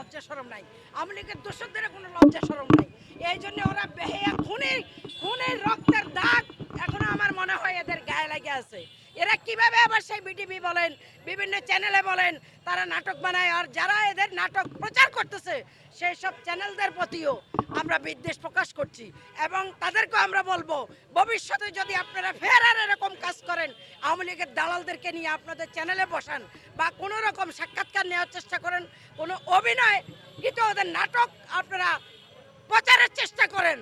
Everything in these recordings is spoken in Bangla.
লজ্জা সরম নাই। আওয়ামী লীগের কোনো লজ্জা সরম নাই। এই জন্য ওরা বেহেয়া খুনের খুনের রক্তের দাগ এখনও আমার মনে হয় এদের গায়ে লাগে আছে এরা বিটিভি বলেন, বিভিন্ন চ্যানেলে বলেন, তারা নাটক বানায়। আর যারা এদের নাটক প্রচার করতেছে সেই সব চ্যানেলদের প্রতিও আমরা বিদ্বেষ প্রকাশ করছি। এবং তাদেরকে আমরা বলব, ভবিষ্যতে যদি আপনারা ফের আর এরকম কাজ করেন, আওয়ামী লীগের দালালদেরকে নিয়ে আপনাদের চ্যানেলে বসান বা কোনো রকম সাক্ষাৎকার নেওয়ার চেষ্টা করেন, কোনো অভিনয়, কিন্তু ওদের নাটক আপনারা প্রচারের চেষ্টা করেন।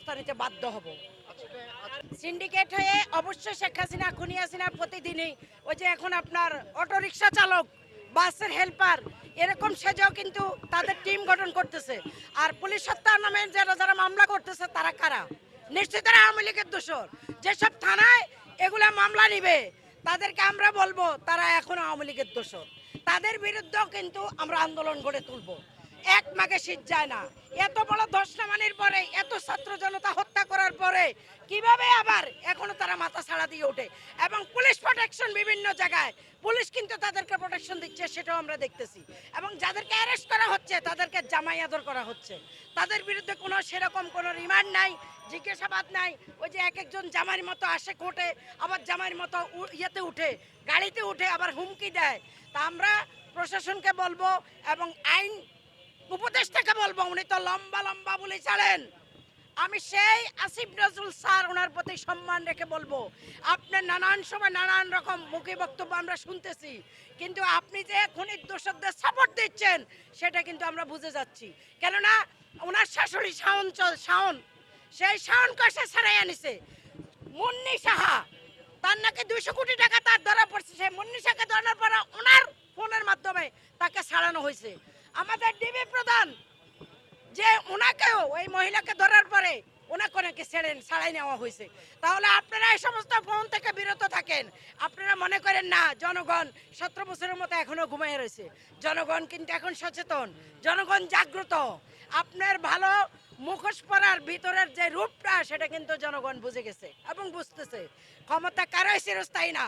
ব্যবস্থা নিতে বাধ্য হব। সিন্ডিকেট হয়ে অবশ্যই শেখ হাসিনা, খুনি হাসিনা প্রতিদিনই ওই যে এখন আপনার অটোরিকশা চালক, বাসের হেল্পার এরকম সেজেও কিন্তু তাদের টিম গঠন করতেছে। আর পুলিশ হত্যা নামে যারা যারা মামলা করতেছে, তারা কারা? নিশ্চিত আওয়ামী লীগের দোষর। যেসব থানায় এগুলা মামলা নিবে, তাদেরকে আমরা বলব, তারা এখন আওয়ামী লীগের দোষর। তাদের বিরুদ্ধেও কিন্তু আমরা আন্দোলন গড়ে তুলবো। এক মাকে শীত যায় না। এত বড় ধস নামানির পরে, এত ছাত্র জনতা হত্যা করার পরে, কীভাবে আবার এখনও তারা মাথা ছাড়া দিয়ে ওঠে? এবং পুলিশ প্রোটেকশন বিভিন্ন জায়গায়, পুলিশ কিন্তু তাদেরকে প্রোটেকশন দিচ্ছে, সেটাও আমরা দেখতেছি। এবং যাদেরকে অ্যারেস্ট করা হচ্ছে, তাদেরকে জামাই আদর করা হচ্ছে। তাদের বিরুদ্ধে কোনো সেরকম কোনো রিমান্ড নাই, জিজ্ঞাসাবাদ নাই। ওই যে এক একজন জামাইয়ের মতো আসে কোর্টে, আবার জামাইয়ের মতো ইয়েতে উঠে, গাড়িতে উঠে আবার হুমকি দেয়। তা আমরা প্রশাসনকে বলব, এবং আইন উপদেষ্টাকে বলব, উনি তো লম্বা লম্বা বলে ছাড়েন আমি সেই আসিফ নজরুল স্যার ওনার প্রতি সম্মান রেখে বলব। আপনার নানান সময় নানান রকম মুখী বক্তব্য আমরা শুনতেছি, কিন্তু আপনি যে খুনির দোষকদের সাপোর্ট দিচ্ছেন, সেটা কিন্তু আমরা বুঝে যাচ্ছি। কেননা ওনার শাশুড়ি শাওন চল শাওন, সেই শাওন কষে ছাড়াই আনিছে? মুন্নি সাহা, তার নাকি দুইশো কোটি টাকা তার ধরা পড়ছে, সেই মুন্নি সাহাকে ধরার পরে ওনার ফোনের মাধ্যমে তাকে ছাড়ানো হয়েছে। আমাদের ডিবি প্রধান যে ওনাকেও, ওই মহিলাকে ধরার পরে ওনাকে ওনাকে ছেড়েন ছাড়াই নেওয়া হয়েছে। তাহলে আপনারা এই সমস্ত ফোন থেকে বিরত থাকেন। আপনারা মনে করেন, না, জনগণ সতেরো বছরের মতো এখনও ঘুমিয়ে রয়েছে। জনগণ কিন্তু এখন সচেতন। জনগণ জাগ্রত। আপনার ভালো মুখোশ পরার ভিতরের যে রূপটা, সেটা কিন্তু জনগণ বুঝে গেছে এবং বুঝতেছে। ক্ষমতা কারোই চিরস্থায়ী না।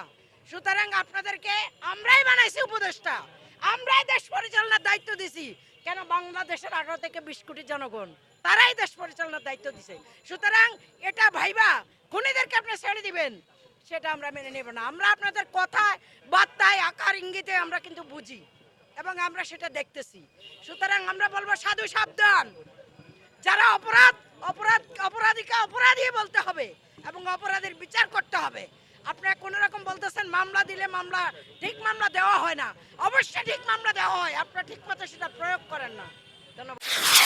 সুতরাং আপনাদেরকে আমরাই বানাইছি উপদেষ্টা আমরাই দেশ পরিচালনার দায়িত্ব দিছি। কেন বাংলাদেশের আঠারো থেকে বিশ কোটি জনগণ? তারাই দেশ পরিচালনার দায়িত্ব দিছে। সুতরাং এটা ভাইবা, খুনিদেরকে আপনি ছেড়ে দিবেন। সেটা আমরা মেনে নেব না। আমরা আপনাদের কথায়, বার্তায়, আকার ইঙ্গিতে আমরা কিন্তু বুঝি এবং আমরা সেটা দেখতেছি। সুতরাং আমরা বলব, সাধু সাবধান। যারা অপরাধ অপরাধ, অপরাধীকে অপরাধী বলতে হবে এবং অপরাধের বিচার করতে হবে। আপনারা কোন রকম বলতেছেন মামলা দিলে মামলা, ঠিক মামলা দেওয়া হয় না। অবশ্যই ঠিক মামলা দেওয়া হয়। আপনারা ঠিক মতো সেটা প্রয়োগ করেন না। ধন্যবাদ।